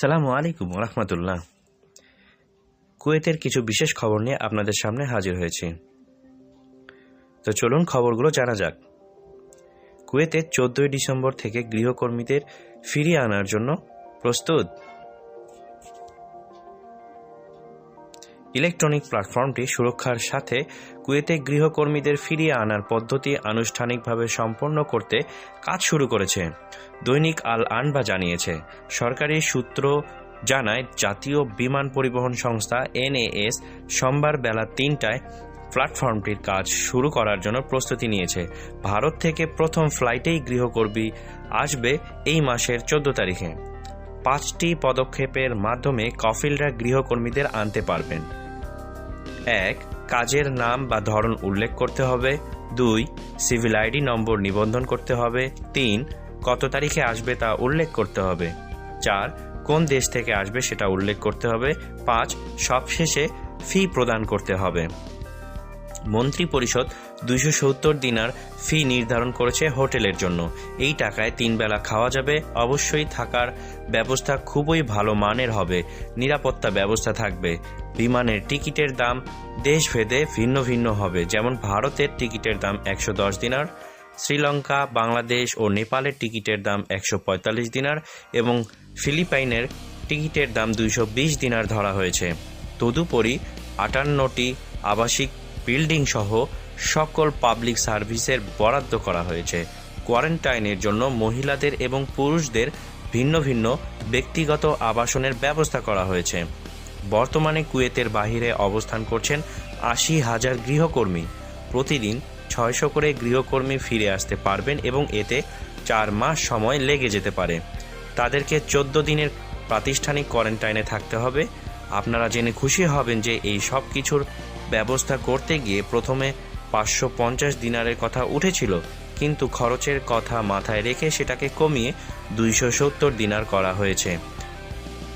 সালামু আলাইকুম রহমতুল্লাহ কুয়েতের কিছু বিশেষ খবর নিয়ে আপনাদের সামনে হাজির হয়েছি। তো চলুন খবরগুলো জানা যাক। কুয়েতে চোদ্দই ডিসেম্বর থেকে গৃহকর্মীদের ফিরিয়ে আনার জন্য প্রস্তুত ইলেকট্রনিক প্ল্যাটফর্মটি সুরক্ষার সাথে কুয়েতে গৃহকর্মীদের ফিরিয়ে আনার পদ্ধতি আনুষ্ঠানিকভাবে সম্পন্ন করতে কাজ শুরু করেছে। দৈনিক আল আনবা জানিয়েছে, সরকারি সূত্র জানায়, জাতীয় বিমান পরিবহন সংস্থা এনএএস সোমবার বেলা তিনটায় প্ল্যাটফর্মটির কাজ শুরু করার জন্য প্রস্তুতি নিয়েছে। ভারত থেকে প্রথম ফ্লাইটেই গৃহকর্মী আসবে এই মাসের চোদ্দ তারিখে। পাঁচটি পদক্ষেপের মাধ্যমে কফিলরা গৃহকর্মীদের আনতে পারবেন। এক, কাজের নাম বা ধরন উল্লেখ করতে হবে। দুই, সিভিল আইডি নম্বর নিবন্ধন করতে হবে। তিন, কত তারিখে আসবে তা উল্লেখ করতে হবে। চার, কোন দেশ থেকে আসবে সেটা উল্লেখ করতে হবে। পাঁচ, সবশেষে ফি প্রদান করতে হবে। মন্ত্রী পরিষদ দুইশো সত্তর দিনার ফি নির্ধারণ করেছে হোটেলের জন্য। এই টাকায় তিন বেলা খাওয়া যাবে, অবশ্যই থাকার ব্যবস্থা খুবই ভালো মানের হবে, নিরাপত্তা ব্যবস্থা থাকবে। বিমানের টিকিটের দাম দেশভেদে ভিন্ন ভিন্ন হবে, যেমন ভারতের টিকিটের দাম একশো দশ দিনার, শ্রীলঙ্কা, বাংলাদেশ ও নেপালের টিকিটের দাম একশো পঁয়তাল্লিশ দিনার এবং ফিলিপাইনের টিকিটের দাম দুইশো বিশ দিনার ধরা হয়েছে। তদুপরি আটান্নটি আবাসিক বিল্ডিং সহ সকল পাবলিক সার্ভিসের বরাদ্দ করা হয়েছে। কোয়ারেন্টাইনের জন্য মহিলাদের এবং পুরুষদের ভিন্ন ভিন্ন ব্যক্তিগত আবাসনের ব্যবস্থা করা হয়েছে। বর্তমানে কুয়েতের বাহিরে অবস্থান করছেন আশি হাজার গৃহকর্মী। প্রতিদিন ছয়শো করে গৃহকর্মী ফিরে আসতে পারবেন এবং এতে চার মাস সময় লেগে যেতে পারে। তাদেরকে চোদ্দ দিনের প্রাতিষ্ঠানিক কোয়ারেন্টাইনে থাকতে হবে। আপনারা জেনে খুশি হবেন যে এই সব কিছুর ব্যবস্থা করতে গিয়ে প্রথমে পাঁচশো পঞ্চাশ দিনারের কথা উঠেছিল, কিন্তু খরচের কথা মাথায় রেখে সেটাকে কমিয়ে দুইশো সত্তর দিনার করা হয়েছে।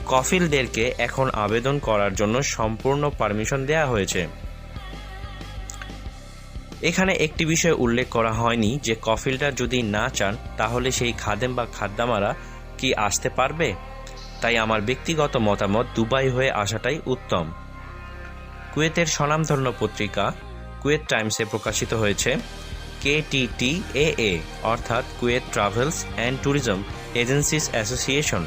কফিলদেরকে এখন আবেদন করার জন্য সম্পূর্ণ পারমিশন দেওয়া হয়েছে। এখানে একটি বিষয় উল্লেখ করা হয়নি যে কফিলটা যদি না চান, তাহলে সেই খাদেম বা খাদ্দামারা কি আসতে পারবে? তাই আমার ব্যক্তিগত মতামত দুবাই হয়ে আসাটাই উত্তম। কুয়েতের স্বনামধন্য পত্রিকা কুয়েত টাইমসে প্রকাশিত হয়েছে কেটিটি এ, অর্থাৎ Kuwait travels and tourism agencies association,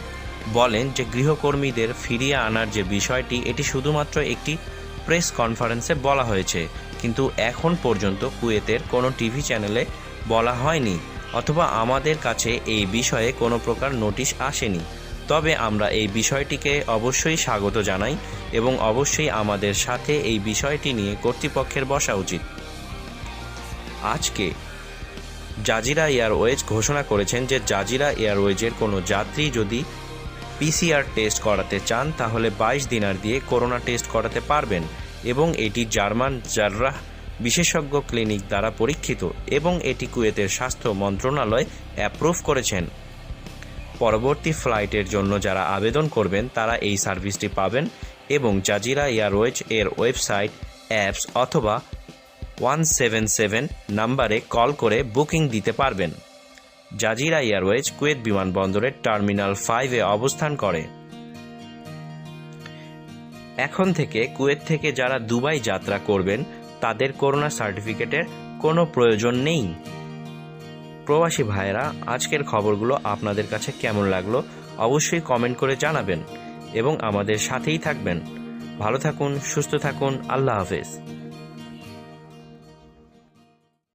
বলেন যে গৃহকর্মীদের ফিরিয়ে আনার যে বিষয়টি, এটি শুধুমাত্র একটি প্রেস কনফারেন্সে বলা হয়েছে, কিন্তু এখন পর্যন্ত কুয়েতের কোনো টিভি চ্যানেলে বলা হয়নি, অথবা আমাদের কাছে এই বিষয়ে কোনো প্রকার নোটিশ আসেনি। তবে আমরা এই বিষয়টিকে অবশ্যই স্বাগত জানাই এবং অবশ্যই আমাদের সাথে এই বিষয়টি নিয়ে কর্তৃপক্ষের বসা উচিত। আজকে জাজিরা এয়ারওয়েজ ঘোষণা করেছেন যে জাজিরা এয়ারওয়েজের কোনো যাত্রী যদি পিসিআর টেস্ট করাতে চান, তাহলে বাইশ দিনার দিয়ে করোনা টেস্ট করাতে পারবেন এবং এটি জার্মান জাররাহ বিশেষজ্ঞ ক্লিনিক দ্বারা পরীক্ষিত এবং এটি কুয়েতের স্বাস্থ্য মন্ত্রণালয় অ্যাপ্রুভ করেছেন। পরবর্তী ফ্লাইটের জন্য যারা আবেদন করবেন, তারা এই সার্ভিসটি পাবেন এবং জাজিরা এয়ারওয়েজ এর ওয়েবসাইট, অ্যাপস অথবা ওয়ান সেভেন সেভেন নাম্বারে কল করে বুকিং দিতে পারবেন। জাজিরা এয়ারওয়েজ কুয়েত বিমানবন্দরের টার্মিনাল ফাইভে অবস্থান করে। এখন থেকে কুয়েত থেকে যারা দুবাই যাত্রা করবেন, তাদের করোনা সার্টিফিকেটের কোনো প্রয়োজন নেই। প্রবাসী ভাইয়েরা, আজকের খবরগুলো আপনাদের কাছে কেমন লাগল অবশ্যই কমেন্ট করে জানাবেন এবং আমাদের সাথেই থাকবেন। ভালো থাকুন, সুস্থ থাকুন, আল্লাহ হাফেজ।